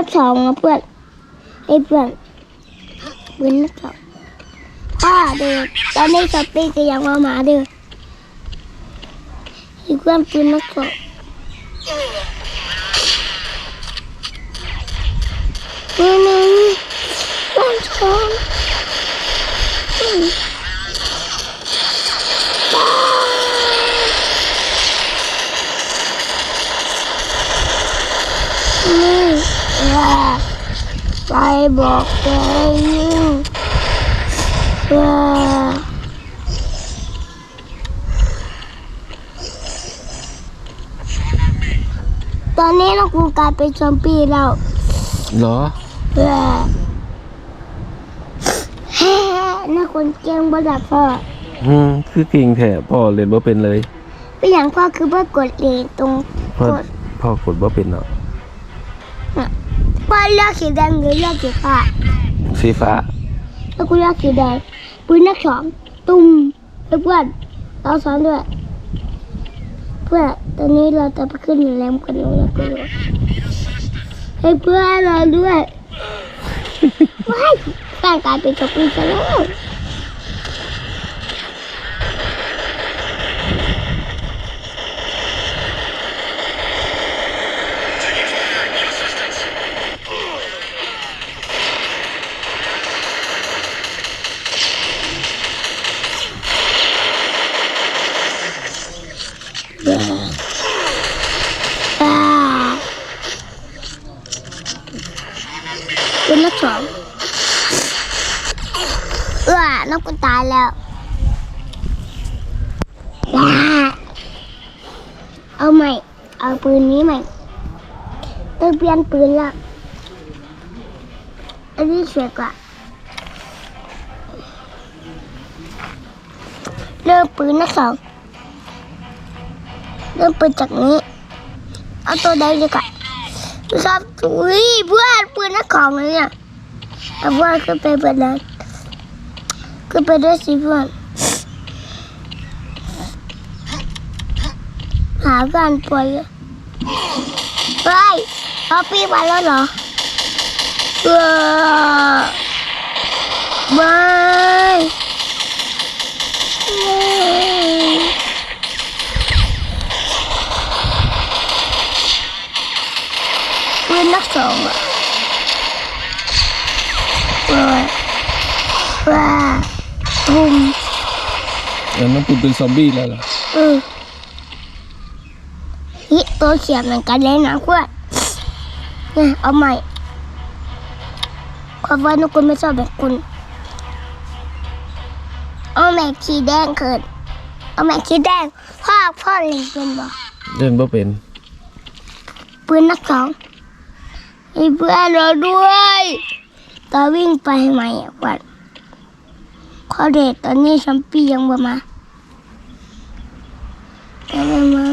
นักสองนะเพื่อนไอ้เพื่อนปืนนักสองพ่อเด็กตอนนี้สปีก็ยังมาหมาเด้อไอ้เพื่อนปืนนักสองปืนหนึ่งปืนสองอืมบ้าอืมว่า ไป บอกแกยิ่งว่าตอนนี้เรากูกลายเป็นซอมบี้แล้วเหรอว่าแฮ่น่าคนเก่งบ่ดับพ่ออืมคือเก่งแท้พ่อเล่นบ่เป็นเลยเป็นอย่างพ่อคือเพื่อกดเลนตรงพ่อกดพ่อกดบ่เป็นเนาะ ว่าเลือกสีแดงหรือเลือกสีฟ้าสีฟ้าแล้วกูเลือกสีแดงปืนนักสองตุ้มเพื่อนเราสอนด้วย เพื่อนตอนนี้เราจะไปขึ้นแรมกันแล้วกันให้เพื่อนเราด้วยว้ายร่งกายเป็นสปีดแล้ว เป็นนักสองเออนักกูตายแล้วอ่าเอาใหม่ เอาปืนนี้ใหม่ต้องเปลี่ยนปืนแล้วอันนี้สวยกว่าเริ่มปืนนักสองเริ่มปืนจากนี้ เอาตัวใดดีกว่า ชอบอุ้ยเพื่อนปืนนักของเลยเนี่ยเอาเพื่อนขึ้นไปเปิดนั้นขึ้นไปด้วยสิเพื่อนหาการปล่อยไปเขาปีมาแล้วเหรอเออไม่ไม่ สองอะว้าว้าบุมแล้วน้องปุ่นเป็นซอมบี้แล้วเหรอเออฮิตัวเขียบเหมือนกันเลยนะเพื่อนเนี่ยเอาใหม่ความว่านุกุลไม่ชอบแบบคุณ เอาแม็กสีแดงเกินเอาแม็กสีแดงพ่อพ่อเล่นเป็นบ่เล่นบ่เป็นปืนนักสอง ให้เพื่อนเราด้วยตาวิ่งไปใหม่อะก่อนขอเดทตอนนี้ชัมปี้ยังบ่มายังไม่ม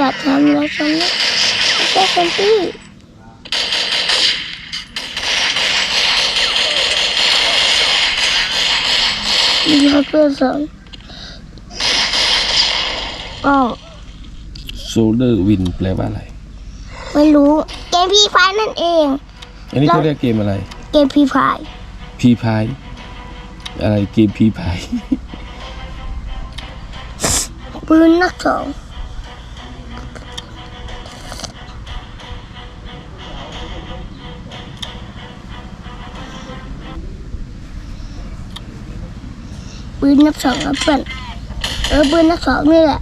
อย่าทำแล้วฉันนะไม่ใช่ชัมปี้มีเพื่อนสอนอ๋อโซเดอร์วินแปลว่าอะไร ไม่รู้ เกมพีไฟนั่นเอง อันนี้เขาเรียกเกมอะไร เกมพีไฟพีพาย อะไรเกมพีพาย ปืนนักสอง ปืนนักสองนะเพื่อนเออปืนนักสองนี่แหละ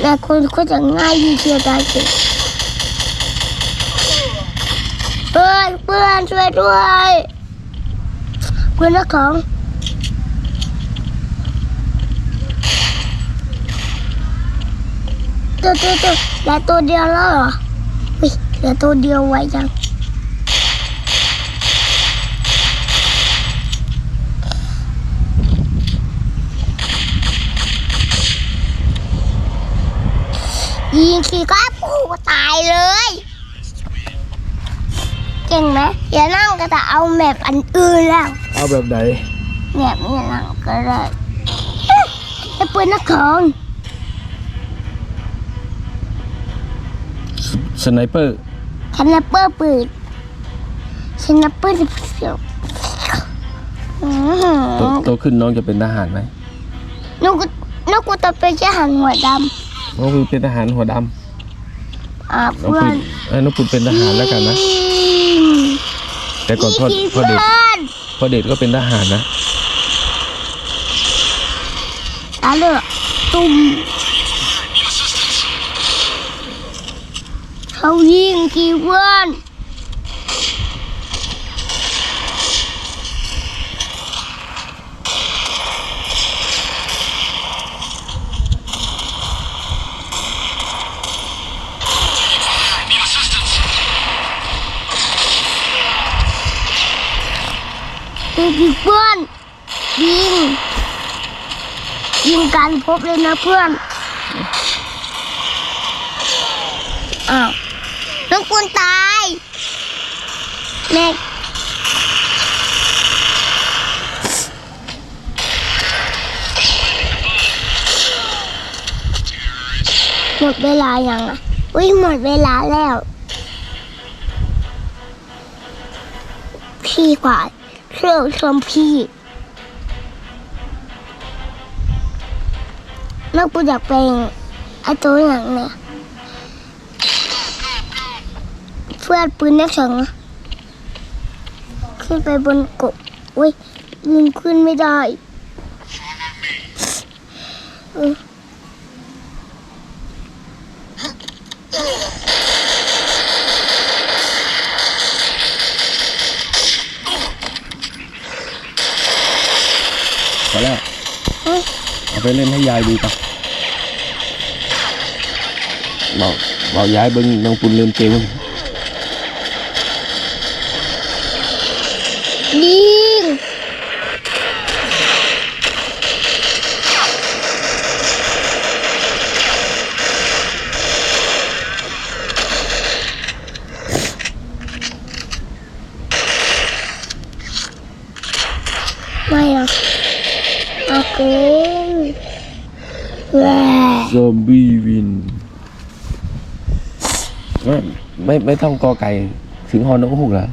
แต่คนก็จะง่ายดีเชียวได้สิเพื่อนเพื่อนช่วยด้วยปืนนักสองตัวตัวตัวเหลือตัวเดียวแล้วเหรออุ้ยเหลือตัวเดียวไว้จัง ยิงขี่ก็ปูตายเลย เก่งไหมอย่านั่งก็จะเอาแมปอันอื่นแล้ว เอาแบบไหนเนี่ยไม่นั่งก็ได้ไอ้ปืนนักของสไนเปอร์สแนปเปอร์ปืนสแนปเปอร์เสียวอื้อโตหือโตขึ้นน้องจะเป็นทหารไหมนกกูนกกูจะเป็นทหารหัวด น้องปูเป็นทหารหัวดำอ่าำน้องเพื่ปูอนเอ้ยน้องปูเป็นทหารแล้วกันนะ แต่ก่อนพ่อนี่พ่อเพื่เด็กอนพ่อเด็กก็เป็นทหารนะ ตาเลือกตุ่มเขายิงกี่เพื่อน ยิงกี่เพื่อนยิงยิงกันพบเลยนะเพื่อนอ้าวน้องคุณตายแม่หมดเวลายังอะอุ้ยหมดเวลาแล้ว พี่ขวา เชื่อชมพี่แล้วกูอยากเป็นอ้ตัวอย่างเนี่ยเพื่อนปืนนักสองอะขึ้นไปบนกบอุ้ยยิงขึ้นไม่ได้ เออพอแล้วเฮ้ยเอาไปเล่นให้ยายดูปะบอกบอกยายเบิ้งน้องปูเล่นเกม ยิงไม่อะโอเคแหว ซอมบี้วินไม่ไม่ไม่ต้องกอไก่ ถึงฮอนกฮูกเหรอ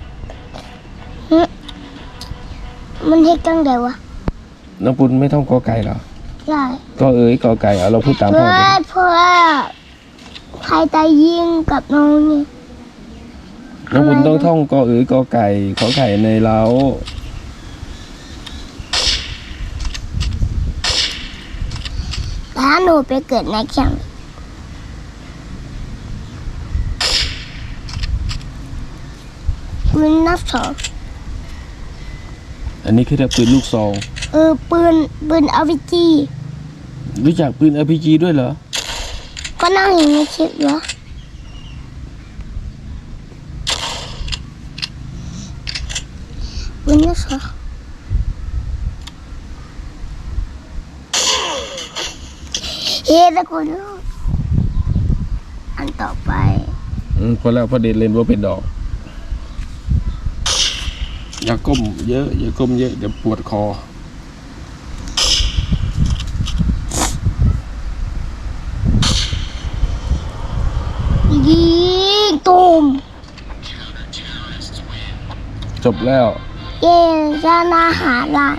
มันให้กังเดี๋ยววะน้องปุณไม่ต้องกอไก่เหรอใช่ก็เอ๋ยกอไก่เอาเราพูดตามเพื่พ่ออไปนเพื่อนใครจะยิงกับน้องนี่น้องปุณต้องท่องกอเอ๋ยกอไก่ขอไข่ในเล้า แต่ ถ้าหนูไปเกิดในแข่งปืนนับสองอันนี้คือปืนลูกซองเออปืนปืนอาวิจีรู้จักปืน RPG ด้วยเหรอ ก็นั่งอย่างนี้คิดวะปืนนับสอง เฮ้ตะโกนลูกอันต่อไปอืมพอแล้วพอเด็ดเล่นว่าเป็นดอก อย่าก้มเยอะ อย่าก้มเยอะ เดี๋ยวปวดคอ ยิงตูมจบแล้ว เย่ชนะหาได้